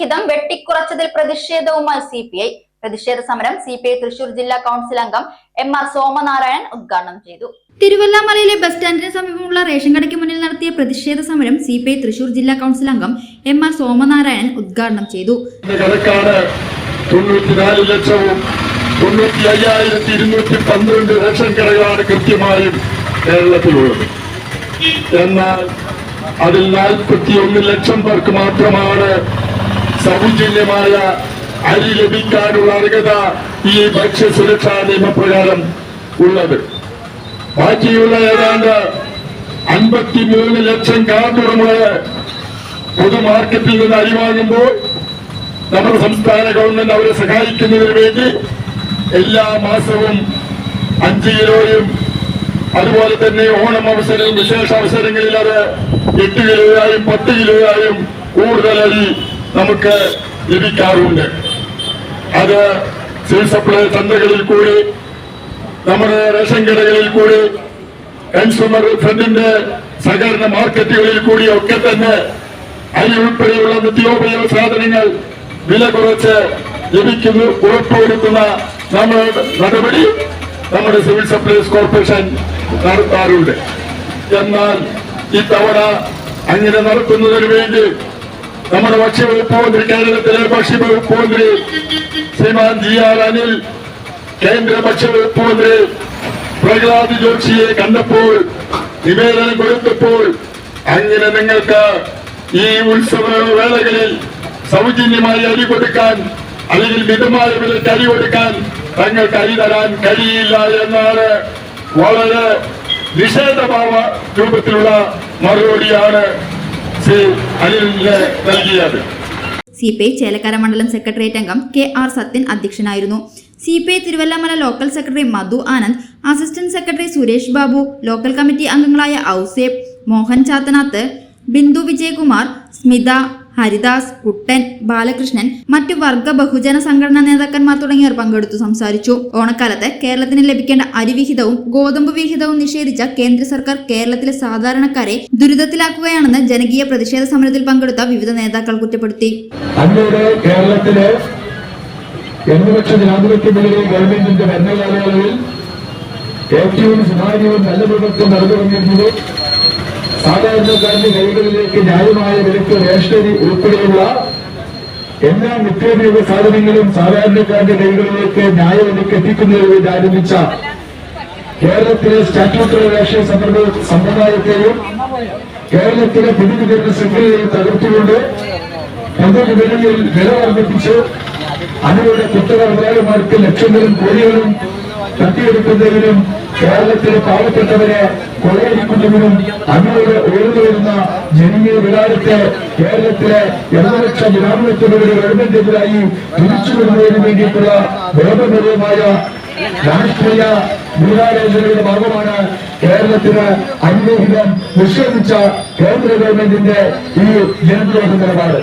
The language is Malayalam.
വിഹിതം വെട്ടിക്കുറച്ചതിൽ പ്രതിഷേധവുമായി സി പി ഐ പ്രതിഷേധ സമരം സി പി ഐ തൃശൂർ ജില്ലാ കൌൺസിൽ അംഗം എം ആർ സോമനാരായണൻ ഉദ്ഘാടനം ചെയ്തു. തിരുവല്ലാമലയിലെ ബസ് സ്റ്റാൻഡിന് സമീപമുള്ള റേഷൻ കടയ്ക്ക് മുന്നിൽ നടത്തിയ പ്രതിഷേധ സമരം സി പി ഐ തൃശൂർ ജില്ലാ കൌൺസിൽ അംഗം എം ആർ സോമനാരായണൻ ഉദ്ഘാടനം ചെയ്തു. തൊണ്ണൂറ്റിനാല് ലക്ഷവും തൊണ്ണൂറ്റി അയ്യായിരത്തി ഇരുന്നൂറ്റി പന്ത്രണ്ട് റേഷൻ കടകളാണ് കൃത്യമായും കേരളത്തിലുള്ളത്. എന്നാൽ അതിൽ നാൽപ്പത്തി ഒന്ന് ലക്ഷം പേർക്ക് മാത്രമാണ് സൗജന്യമായ അരി ലഭിക്കാനുള്ള അർഹത ഈ ഭക്ഷ്യസുരക്ഷാ നിയമപ്രകാരം ഉള്ളത്. ബാക്കിയുള്ള ഏതാണ്ട് അൻപത്തിമൂന്ന് ലക്ഷം കാർഡുകളെ പൊതുമാർക്കറ്റിൽ നിന്ന് അരി വാങ്ങുമ്പോൾ നമ്മുടെ സംസ്ഥാന ഗവൺമെന്റ് അവരെ സഹായിക്കുന്നതിന് വേണ്ടി എല്ലാ മാസവും അഞ്ച് കിലോയും അതുപോലെ തന്നെ ഓണം അവസരവും വിശേഷ അവസരങ്ങളിൽ അത് എട്ട് കിലോയായും പത്ത് കിലോയായും കൂടുതൽ അരി നമുക്ക് ലഭിക്കാറുണ്ട്. അത് സിവിൽ സപ്ലൈ ചന്തകളിൽ കൂടി നമ്മുടെ റേഷൻ കടകളിൽ കൂടി കൺസ്യൂമർ ഫ്രണ്ടിന്റെ സഹകരണ മാർക്കറ്റുകളിൽ കൂടി ഒക്കെ തന്നെ അരി ഉൾപ്പെടെയുള്ള നിത്യോപയോഗ സാധനങ്ങൾ വില കുറച്ച് ലഭിക്കുന്നു ഉറപ്പുവരുത്തുന്ന നമ്മുടെ നടപടി നമ്മുടെ സിവിൽ സപ്ലൈസ് കോർപ്പറേഷൻ നടത്താറുണ്ട്. എന്നാൽ ഇത്തവണ അങ്ങനെ നടത്തുന്നതിന് വേണ്ടി നമ്മുടെ ഭക്ഷ്യവകുപ്പ് മന്ത്രി കേരളത്തിലെ ഭക്ഷ്യവകുപ്പ് മന്ത്രി ശ്രീമാൻ ജി ആർ അനിൽ കേന്ദ്ര ഭക്ഷ്യവകുപ്പ് മന്ത്രി പ്രഹ്ലാദ് ജോഷിയെ കണ്ടപ്പോൾ നിവേദനം കൊടുത്തപ്പോൾ അങ്ങനെ നിങ്ങൾക്ക് ഈ ഉത്സവ വേളകളിൽ സൗജന്യമായി അരി കൊടുക്കാൻ അല്ലെങ്കിൽ മിതമായ വിലയ്ക്ക് അരി കൊടുക്കാൻ തങ്ങൾക്ക് അരി തരാൻ കഴിയില്ല എന്നാണ് വളരെ നിഷേധഭാവ രൂപത്തിലുള്ള മറുപടിയാണ് സി പി ഐ ചേലക്കര മണ്ഡലം സെക്രട്ടേറിയറ്റ് അംഗം കെ ആർ സത്യൻ അധ്യക്ഷനായിരുന്നു. C P I Thiruvallamala local secretary Madhu Anand assistant secretary Suresh Babu local committee അംഗങ്ങളായ ഔസേബ് മോഹൻ ചാത്തനാത്ത് ബിന്ദു വിജയകുമാർ സ്മിത ഹരിദാസ് കുട്ടൻ ബാലകൃഷ്ണൻ മറ്റു വർഗ ബഹുജന സംഘടനാ നേതാക്കന്മാർ തുടങ്ങിയവർ പങ്കെടുത്തു സംസാരിച്ചു. ഓണക്കാലത്ത് കേരളത്തിന് ലഭിക്കേണ്ട അരിവിഹിതവും ഗോതമ്പ് വിഹിതവും നിഷേധിച്ച കേന്ദ്ര സർക്കാർ കേരളത്തിലെ സാധാരണക്കാരെ ദുരിതത്തിലാക്കുകയാണെന്ന് ജനകീയ പ്രതിഷേധ സമരത്തിൽ പങ്കെടുത്ത വിവിധ നേതാക്കൾ കുറ്റപ്പെടുത്തി. ഏറ്റവും സുതാര്യവും നല്ല രൂപത്തിൽ നടന്നുകൊണ്ടിരുന്നത് സാധാരണക്കാരന്റെ കൈകളിലേക്ക് ന്യായമായ വിലക്ക് റേഷനറി ഉൾപ്പെടെയുള്ള എല്ലാ നിത്യോപയോഗ സാധനങ്ങളും സാധാരണക്കാരന്റെ കൈകളിലേക്ക് ന്യായവിലക്ക് എത്തിക്കുന്നതിന് ആരംഭിച്ച കേരളത്തിലെ സ്റ്റാറ്റ്യൂട്ടറി റേഷൻ സമ്പ്രദായ- സമ്പ്രദായത്തെയും കേരളത്തിലെ പൊതുവിതരണ ശൃംഖലയെയും തകർത്തുകൊണ്ട് പൊതുവിപണിയിൽ വില വർദ്ധിപ്പിച്ച് അതിലൂടെ കുത്തക മുതലാളിമാർക്ക് ലക്ഷങ്ങളും കോടികളും തട്ടിയെടുക്കുന്നതിനും കേരളത്തിലെ പാവപ്പെട്ടവരെ കൊള്ളയടിക്കുന്നതിനും അതിലൂടെ ഉയർന്നു വരുന്ന ജനീയ വികാരത്തെ കേരളത്തിലെ ഇടതുപക്ഷ ജനാധിപത്യങ്ങളുടെ ഗവൺമെന്റിനെതിരായി തിരിച്ചു വരുന്നതിന് വേണ്ടിയിട്ടുള്ള ബോധപൂർവമായ രാഷ്ട്രീയ ഗൂഢാലോചനയുടെ ഭാഗമാണ് കേരളത്തിന് അനുഗ്രഹം നിഷേധിച്ച കേന്ദ്ര ഗവൺമെന്റിന്റെ ഈ ജനദ്രോഹ നിലപാട്.